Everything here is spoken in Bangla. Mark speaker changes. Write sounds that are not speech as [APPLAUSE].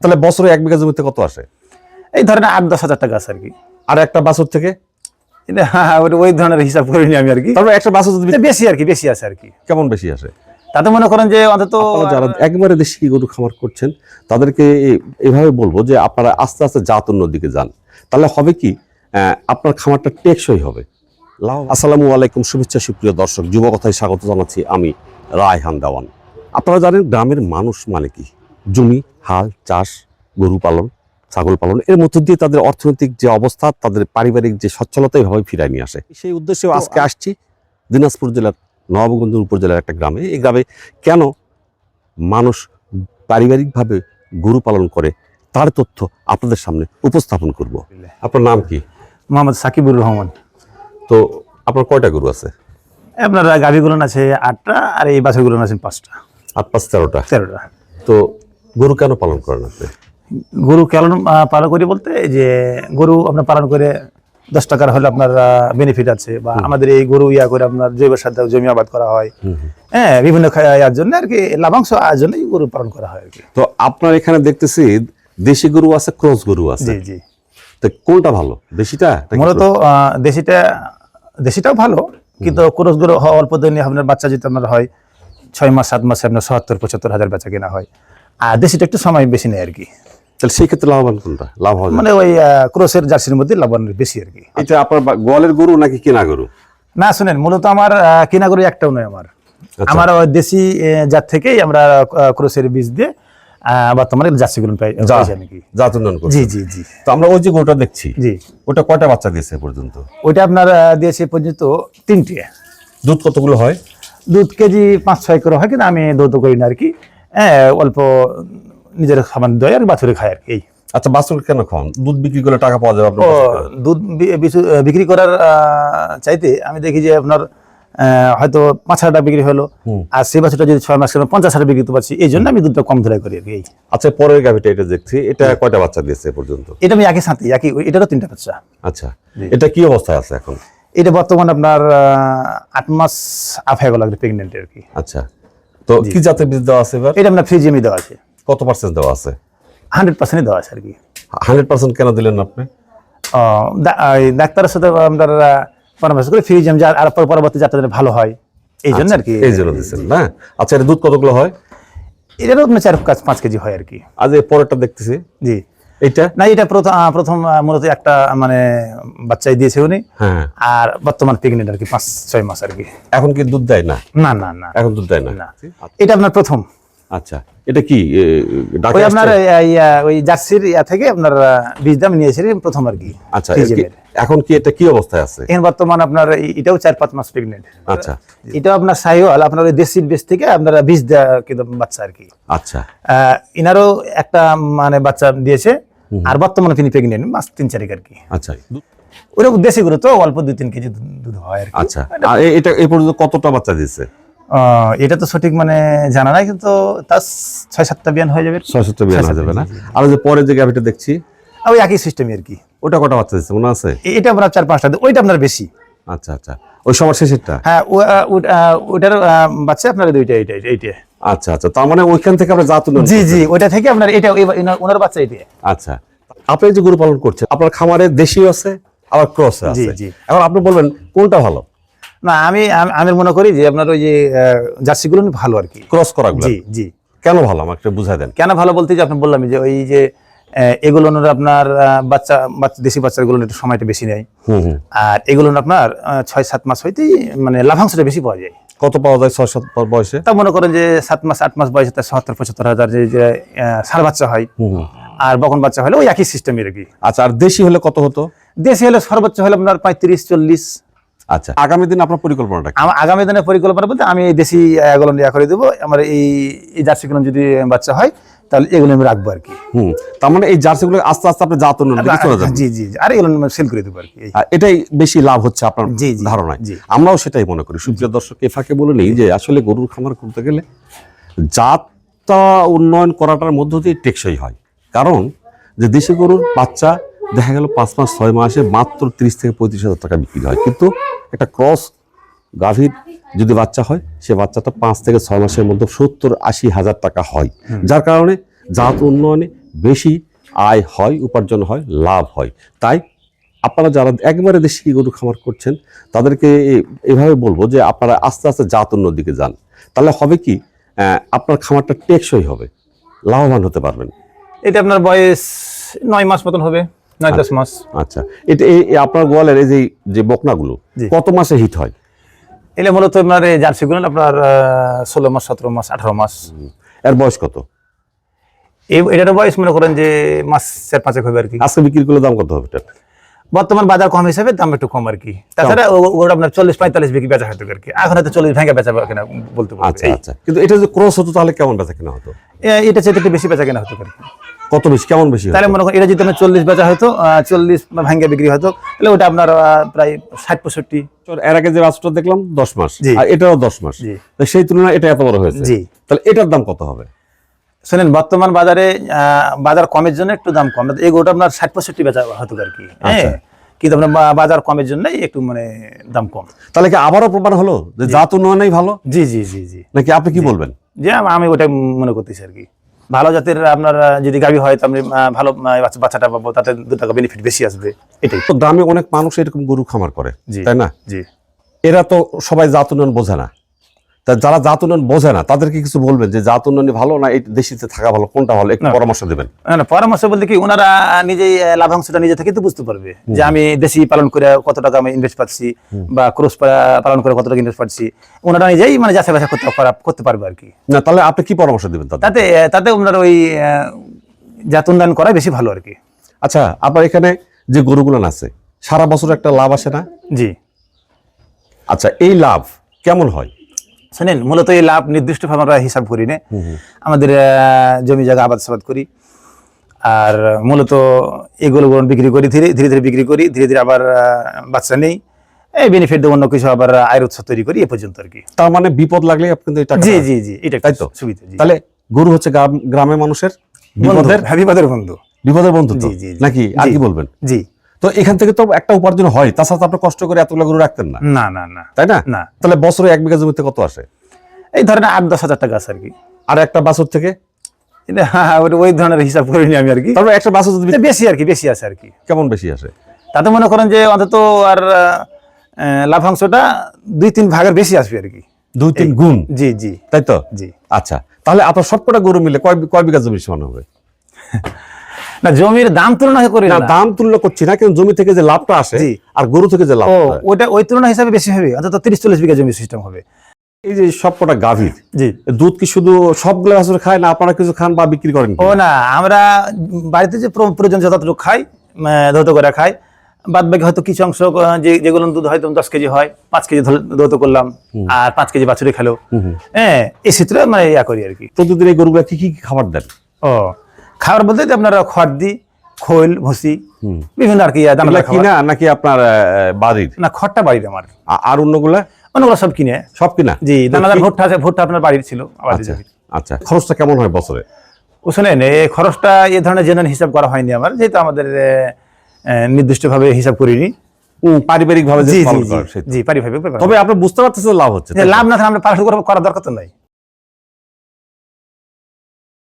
Speaker 1: তাহলে বছরে এক বিঘা জমিতে কত আসে?
Speaker 2: এই ধরেন আট দশ হাজার টাকা আছে আর কি।
Speaker 1: আর একটা বাছুর থেকে?
Speaker 2: ওই- ওই ধরনের হিসাব করিনি আমি আর কি।
Speaker 1: তারপরে একটা বাছুর
Speaker 2: বেশি আর কি বেশি আছে আর কি।
Speaker 1: কেমন বেশি আসে?
Speaker 2: তাতে মনে করেন যে অন্তত
Speaker 1: যারা একবারে দেশি গরু খামার করছেন তাদেরকে এভাবে বলব যে আপনারা আস্তে আস্তে জাত দিকে যান। তাহলে হবে কি আপনার খামারটা টেকসই হবে। আসসালামু আলাইকুম শুভেচ্ছা সুপ্রিয় দর্শক। যুব কথায় স্বাগত জানাচ্ছি আমি রায়হান দেওয়ান। আপনারা জানেন গ্রামের মানুষ মানে কি? জমি হাল চাষ গরু পালন ছাগল পালন এর মধ্য দিয়ে তাদের অর্থনৈতিক যে অবস্থা তাদের পারিবারিক যে সচ্ছলতা এভাবে ফিরায় নিয়ে আসে। সেই উদ্দেশ্যে আজকে আসছি দিনাজপুর জেলার নবাবগঞ্জ উপজেলার একটা গ্রামে। এই গ্রামে কেন মানুষ পারিবারিকভাবে গরু পালন করে তার তথ্য আপনাদের সামনে উপস্থাপন করব। আপনার নাম কি?
Speaker 2: মোহাম্মদ সাকিবুর রহমান।
Speaker 1: তো আপনার কয়টা গরু আছে?
Speaker 2: আপনার গাভিগুলো আছে আটটা আর এই বাছুরগুলো আছে পাঁচটা।
Speaker 1: আট পাঁচ তেরোটা।
Speaker 2: তেরোটা।
Speaker 1: তো গরু কেন পালন করেন আপনি?
Speaker 2: গরু কেন পালন করি বলতে যে গরু আপনার পালন করে দশ টাকার হলে আপনার বেনিফিট আছে বা আমাদের এই গরু ইয়া করে আপনার জৈব সার জমি আবাদ করা হয়। হ্যাঁ বিভিন্ন ইয়ার জন্য আর কি লাভাংশ আয়ের জন্যই গরু পালন করা হয় আর কি।
Speaker 1: তো আপনার এখানে দেখতেছি দেশি গরু আছে ক্রস গরু আছে।
Speaker 2: জি জি।
Speaker 1: তো কোনটা ভালো দেশিটা
Speaker 2: মূলত দেশিটা দেশিটাও ভালো কিন্তু ক্রস গরু অল্প দিনে আপনার বাচ্চা যদি আপনার হয় ছয় মাস সাত মাসে আপনার সত্তর পঁচাত্তর হাজার বেচা কেনা হয়। আর দেশিটা একটু সময় বেশি নেয় আর কি।
Speaker 1: তাহলে সেই ক্ষেত্রে লাভবান কোনটা? লাভ হবে।
Speaker 2: মানে ওই ক্রসের জার্সির মধ্যে লাভবান বেশি আর কি।
Speaker 1: এটা আপনার গোয়ালের গরু নাকি কেনা গরু?
Speaker 2: না শুনেন মূলত আমার কেনা গরু একটাও নয় আমার।
Speaker 1: আচ্ছা।
Speaker 2: আমার ওই দেশি জাত থেকেই আমরা ক্রসের বীজ দিয়ে বর্তমানে জার্সিগুলো পাই পাইছি আমি কি।
Speaker 1: জাত উন্নয়ন
Speaker 2: জি জি জি।
Speaker 1: তো আমরা ওই যে গরুটা দেখছি
Speaker 2: জি।
Speaker 1: ওটা কয়টা বাচ্চা দিয়েছে পর্যন্ত?
Speaker 2: ওইটা আপনার দিয়েছে পর্যন্ত তিনটে।
Speaker 1: দুধ কতগুলো হয়?
Speaker 2: দুধ কেজি পাঁচ ছয় করে হয় কিন্তু আমি দুধ করি না আর কি। হ্যাঁ অল্প নিজের খাবার দেয় আর বাছুরে খায় আর কি এই।
Speaker 1: আচ্ছা বাছুর কেন খাওয়ান? দুধ বিক্রি করলে টাকা পাওয়া যাবে।
Speaker 2: দুধ বিক্রি করার চাইতে আমি দেখি যে আপনার হয়তো পাঁচ হাজার বিক্রি হলো আর সেই বছরটা যদি ছয় মাস পঞ্চাশ হাজার বিক্রি করতে পারছি এই জন্য আমি দুধটা কম ধরে করি আর কি এই।
Speaker 1: আচ্ছা পরের গাভিটা এটা দেখছি এটা কয়টা বাচ্চা দিয়েছে পর্যন্ত?
Speaker 2: এটা আমি একই সাথে একই এটারও তিনটা বাচ্চা।
Speaker 1: আচ্ছা এটা কি অবস্থায় আছে এখন?
Speaker 2: এটা বর্তমানে আপনার আট মাস আপ হয়ে গেল প্রেগনেন্ট আর কি।
Speaker 1: আচ্ছা। তো কি জাতের বীজ দেওয়া আছে এবার?
Speaker 2: এটা আপনার ফ্রিজিয়ামি দেওয়া আছে।
Speaker 1: কত পার্সেন্ট দেওয়া আছে?
Speaker 2: হান্ড্রেড পার্সেন্টই দেওয়া আছে আর কি।
Speaker 1: হান্ড্রেড পার্সেন্ট কেন দিলেন আপনি?
Speaker 2: ডাক্তারের সাথে আপনার পরামর্শ করে ফ্রিজিয়াম যা আর পর- পরবর্তী যাতে ভালো হয় এই জন্য আর কি।
Speaker 1: এই জন্য দিচ্ছেন না? আচ্ছা এটা দুধ কতগুলো হয়?
Speaker 2: এটারও আপনার চার পাঁচ পাঁচ কেজি হয় আর কি।
Speaker 1: আজ এই পরেরটা দেখতেছি।
Speaker 2: জি।
Speaker 1: এইটা?
Speaker 2: না এটা প্রথম প্রথম মূলত একটা মানে বাচ্চাই দিয়েছে উনি।
Speaker 1: হ্যাঁ।
Speaker 2: আর বর্তমান প্রেগনেন্ট আর কি পাঁচ ছয় মাস আর কি
Speaker 1: এখন কি দুধ দেয় না?
Speaker 2: না না না।
Speaker 1: এখন দুধ দেয় না?
Speaker 2: এটা আপনার প্রথম।
Speaker 1: আচ্ছা। এটা কি
Speaker 2: ওই আপনার ওই জার্সির ইয়া থেকে আপনার বীজ দাম নিয়েছি প্রথম আর কি
Speaker 1: আচ্ছা। কি- এখন কি এটা কি অবস্থায় আছে?
Speaker 2: এখন বর্তমান আপনার এটাও চার পাঁচ মাস প্রেগনেন্ট
Speaker 1: আচ্ছা।
Speaker 2: এটাও আপনার সাইওয়াল আপনার ওই দেশির বেশ থেকে আপনারা বীজ দেওয়া কিন্তু বাচ্চা আর কি
Speaker 1: আচ্ছা।
Speaker 2: আহ, ইনারও একটা মানে বাচ্চা দিয়েছে। আর বর্তমানে তিনি প্রেগনেন্ট মাস তিন চারিক আর কি।
Speaker 1: আচ্ছা।
Speaker 2: ওরা দেশি গুলো তো অল্প দুই তিন কেজি দুধ- হয় আর কি।
Speaker 1: আচ্ছা। এ- এটা এই পর্যন্ত কতটা বাচ্চা দিয়েছে?
Speaker 2: এটা তো সঠিক মানে জানা নাই কিন্তু তার ছয় সাতটা বিয়ান হয়ে যাবে।
Speaker 1: ছয় সত্তর বিয়ান হয়ে যাবে না? আর যে পরে যে গাভিটা দেখছি
Speaker 2: ওই একই সিস্টেমই আর কি।
Speaker 1: ওটা কটা বাচ্চা দিচ্ছে মনে আছে?
Speaker 2: এ- এটা আপনার চার পাঁচটা ওইটা আপনার বেশি।
Speaker 1: আচ্ছা আচ্ছা। ওই সবার শেষেরটা?
Speaker 2: হ্যাঁ ওটার বাচ্চা আপনার দুইটা এইটা এইটা।
Speaker 1: আচ্ছা আচ্ছা। তার মানে ওইখান থেকে আমরা জাত উন্নয়ন
Speaker 2: জি জি ওইটা থেকে আপনার এটা ওনার বাচ্চা
Speaker 1: আচ্ছা। আপনি যে গরু পালন করছেন আপনার খামারে দেশি আছে আবার ক্রস আছে।
Speaker 2: জি।
Speaker 1: এখন আপনি বলবেন কোনটা ভালো?
Speaker 2: না আমি আমি- মনে করি যে আপনার ওই যে জার্সি গুলো ভালো আর কি।
Speaker 1: ক্রস করা
Speaker 2: জি জি।
Speaker 1: কেন ভালো? আমাকে একটু বুঝাই দেন।
Speaker 2: কেন ভালো বলতে যে আপনি বললাম যে ওই যে এগুলো আপনার বাচ্চা বাচ্চা দেশি বাচ্চাগুলো একটু সময়টা বেশি নেয়। আর এগুলো আপনার ছয় সাত মাস হইতেই মানে লাভাংশটা বেশি পাওয়া যায়।
Speaker 1: কত পাওয়া যায় ছয় সাত বয়সে?
Speaker 2: তা মনে করেন যে সাত মাস আট মাস বয়সে তার সত্তর পঁচাত্তর হাজার যে সার বাচ্চা হয়। আর বকন বাচ্চা হলে ওই একই সিস্টেমের কি
Speaker 1: আচ্ছা আর দেশি হলে কত হতো?
Speaker 2: দেশি হলে সর্বোচ্চ হলে আপনার পঁয়ত্রিশ চল্লিশ।
Speaker 1: আচ্ছা আগামী দিন আপনার পরিকল্পনাটা
Speaker 2: আমার আগামী দিনের পরিকল্পনা বলতে আমি এই দেশি এগুলো ইয়া করে দেবো। আমার এই এই জার্সিগুলো যদি বাচ্চা হয় তাহলে এগুলো আমি রাখব আর কি।
Speaker 1: হুম তার মানে এই জার্সিগুলো আস্তে আস্তে আপনি জাত উন্নয়ন চলে
Speaker 2: জি জি। আর এগুলো সেল করে দেবো আর কি
Speaker 1: এটাই বেশি লাভ হচ্ছে আপনার ধারণায়। আমরাও সেটাই মনে করি। সুপ্রিয় দর্শক এ ফাঁকে বলে নেই যে আসলে গরুর খামার করতে গেলে জাতটা উন্নয়ন করাটার মধ্য দিয়ে টেকসই হয়। কারণ যে দেশি গরুর বাচ্চা দেখা গেল পাঁচ মাস ছয় মাসে মাত্র তিরিশ থেকে পঁয়ত্রিশ হাজার টাকা বিক্রি হয়। কিন্তু একটা ক্রস গাভীর যদি বাচ্চা হয় সে বাচ্চাটা পাঁচ থেকে ছয় মাসের মধ্যে সত্তর আশি হাজার টাকা হয়। যার কারণে জাত উন্নয়নে বেশি আয় হয় উপার্জন হয় লাভ হয়। তাই আপনারা যারা একবারে দেশি গরু খামার করছেন তাদেরকে এভাবে বলব যে আপনারা আস্তে আস্তে জাত দিকে যান। তাহলে হবে কি আপনার খামারটা টেকসই হবে লাভবান হতে পারবেন।
Speaker 2: এটা আপনার বয়স নয় মাস মতন হবে নয় দশ মাস।
Speaker 1: আচ্ছা। এটা আপনার গোয়ালের এই যে যে বকনাগুলো কত মাসে হিট হয়?
Speaker 2: এলে মূলত আপনার জার্সি গুলো আপনার ষোলো মাস সতেরো মাস আঠারো মাস।
Speaker 1: এর বয়স কত?
Speaker 2: এটার বয়স মনে করেন যে মাস চার পাঁচেক হবে আর কি।
Speaker 1: আজকে বিক্রি করলে দাম কত হবে এটা
Speaker 2: বর্তমান বাজার কম হিসাবে দাম একটু কম আর কি। তাছাড়া ওটা আপনার চল্লিশ পঁয়তাল্লিশ বিক্রি বেচা হতো আর কি। এখন হয়তো চল্লিশ ভেঙে বেচা কেনা বলতে পারব।
Speaker 1: আচ্ছা আচ্ছা। কিন্তু এটা যদি ক্রস হতো তাহলে কেমন বেচা কেনা হতো?
Speaker 2: এটা চেয়ে একটু বেশি বেচা কেনা হতো আর কি।
Speaker 1: কত বেশি কেমন বেশি
Speaker 2: তাহলে মনে করেন এটা যদি আপনার চল্লিশ বেচা আহ, চল্লিশ ভাঙ্গে বিক্রি হতো তাহলে ওটা আপনার প্রায় ষাট পঁয়ষট্টি।
Speaker 1: এর আগে যে রাষ্ট্রটা দেখলাম দশ মাস। আর এটাও দশ মাস। সেই তুলনায় এটা এত বড় হয়েছে।
Speaker 2: জি।
Speaker 1: তাহলে এটার দাম কত হবে?
Speaker 2: শোনেন বর্তমান বাজারে বাজার কমের জন্য একটু দাম কম। এই গোটা আপনার ষাট পঁয়ষট্টি বেচা হতো আর কি। হ্যাঁ?
Speaker 1: আচ্ছা।
Speaker 2: কিন্তু আপনার বাজার কমের জন্য একটু মানে দাম কম।
Speaker 1: তাহলে কি আবারও প্রমাণ হলো যে জাত উন্নয়নই ভালো?
Speaker 2: জি জি জি জি।
Speaker 1: নাকি আপনি কি বলবেন?
Speaker 2: যে আমি ওটা মনে করতেছি আর কি। ভালো জাতের আপনার যদি গাভী হয় তাহলে ভালো বাচ্চা- বাচ্চাটা পাবো তাতে দু টাকা বেনিফিট বেশি আসবে। এটাই।
Speaker 1: তো গ্রামে অনেক মানুষ এরকম গরু খামার করে তাই না?
Speaker 2: জি।
Speaker 1: এরা তো সবাই জাত উন্নয়ন বোঝে না। তা যারা জাত উন্নয়ন বোঝে না তাদেরকে কিছু বলবেন যে জাত উন্নয়ন ভালো না এই দেশিতে থাকা ভালো কোনটা ভালো? একটু পরামর্শ দেবেন।
Speaker 2: না, না পরামর্শ বলতে কি ওনারা নিজেই লাভাংশটা নিজে থেকে তো বুঝতে পারবে যে আমি দেশি পালন করে কত টাকা আমি ইনভেস্ট পাচ্ছি বা ক্রোস পালন করে কত টাকা ইনভেস্ট পাচ্ছি। ওনারা নিজেই মানে যাচাই বাছাই করতে করতে পারবে আর কি।
Speaker 1: না তাহলে আপনি কি পরামর্শ দেবেন
Speaker 2: তাতে তাতে ওনারা ওই জাত উন্নয়ন করা বেশি ভালো আর কি।
Speaker 1: আচ্ছা আপনার এখানে যে গরুগুলো আছে সারা বছর একটা লাভ আসে না?
Speaker 2: জি।
Speaker 1: আচ্ছা এই লাভ কেমন হয়?
Speaker 2: শোনেন মূলত এই লাভ নির্দিষ্টভাবে আমরা হিসাব করি না। আমাদের জমি জায়গা আবাদ সাবাদ করি। আর মূলত এগুলো বিক্রি করি ধীরে ধীরে ধীরে বিক্রি করি ধীরে ধীরে আবার বাচ্চা নেই। এই বেনিফিট অন্য কিছু আবার আয়ের উৎস তৈরি করি এ পর্যন্ত আর কি।
Speaker 1: তার মানে বিপদ লাগলে আপনি কিন্তু এই
Speaker 2: জি জি জি এটা
Speaker 1: তাই তো?
Speaker 2: সুবিধা
Speaker 1: তাহলে গরু হচ্ছে গ্রাম- গ্রামের মানুষের
Speaker 2: বিপদের
Speaker 1: বিপদের?
Speaker 2: হ্যাঁ বন্ধু।
Speaker 1: বিপদের বন্ধু
Speaker 2: জি, জি।
Speaker 1: নাকি? আর কি বলবেন?
Speaker 2: জি।
Speaker 1: তো এখান থেকে তো একটা উপার্জন হয় তাছাড়া আপনি কষ্ট করে এতগুলো গরু রাখতেন না।
Speaker 2: না না না।
Speaker 1: তাই না?
Speaker 2: না।
Speaker 1: তাহলে বছরে এক বিঘা জমিতে কত আসে?
Speaker 2: এই ধরেন আট দশ হাজার টাকা আছে আর কি।
Speaker 1: আর একটা বাছর থেকে?
Speaker 2: ওই- ওই ধরনের হিসাব করিনি আমি আর কি।
Speaker 1: তারপরে একটা বাছর যদি
Speaker 2: বেশি আর কি বেশি আছে আর কি।
Speaker 1: কেমন বেশি আসে?
Speaker 2: তাতে মনে করেন যে অন্তত আর লাভাংশটা দুই তিন ভাগের বেশি আসবে আর কি।
Speaker 1: দুই তিন গুণ?
Speaker 2: জি জি।
Speaker 1: তাই তো?
Speaker 2: জি।
Speaker 1: আচ্ছা তাহলে আপনার সবকটা গরু মিলে কয় কয় বিঘা জমি সমান হবে? [LAUGHS]
Speaker 2: না জমির দাম তুলনা করে
Speaker 1: না দাম তুলনা করছি না কিন্তু জমি থেকে যে লাভটা আসে আর গরু থেকে যে লাভ
Speaker 2: ও ওটা ওই তুলনা হিসাবে বেশি হবে অন্তত তিরিশ চল্লিশ বিঘা জমি সিস্টেম হবে।
Speaker 1: এই যে সবকটা গাভীর
Speaker 2: জি।
Speaker 1: দুধ কি শুধু সবগুলো আসলে খায় না আপনারা কিছু খান বা বিক্রি করেন
Speaker 2: ও না আমরা বাড়িতে যে প্রয়োজন যতটুকু খাই ধৌত করে খাই বাদ বাকি হয়তো কিছু অংশ যে যেগুলো দুধ হয়তো দশ কেজি হয় পাঁচ কেজি ধৌত করলাম আর পাঁচ কেজি বাছুরি খেলো। হ্যাঁ এই সূত্রে মানে ইয়া করি আর কি।
Speaker 1: প্রতিদিন এই গরুগুলা কি কি খাবার দেন?
Speaker 2: ও খাবার বলতে আপনারা খড় দিই খোল ভুসি বিভিন্ন আর কি।
Speaker 1: কিনা নাকি আপনার বাড়ির?
Speaker 2: না খড়টা বাড়ির আমার।
Speaker 1: আর অন্যগুলা?
Speaker 2: অন্যগুলো সব কিনে।
Speaker 1: সব কিনা?
Speaker 2: জি দানাদার ভুট্টা আছে ভুট্টা আপনার বাড়ির ছিল
Speaker 1: আচ্ছা আচ্ছা। খরচটা কেমন হয় বছরে?
Speaker 2: শোনেন এই খরচটা এই ধরনের জেনুইন হিসাব করা হয়নি আমার যেহেতু আমাদের নির্দিষ্ট ভাবে হিসাব করিনি।
Speaker 1: পারিবারিক ভাবে
Speaker 2: জি জি ব্যাপার।
Speaker 1: তবে আপনি বুঝতে পারতেছেন লাভ হচ্ছে
Speaker 2: লাভ না থাকলে আমরা করা- করার দরকার তো নাই।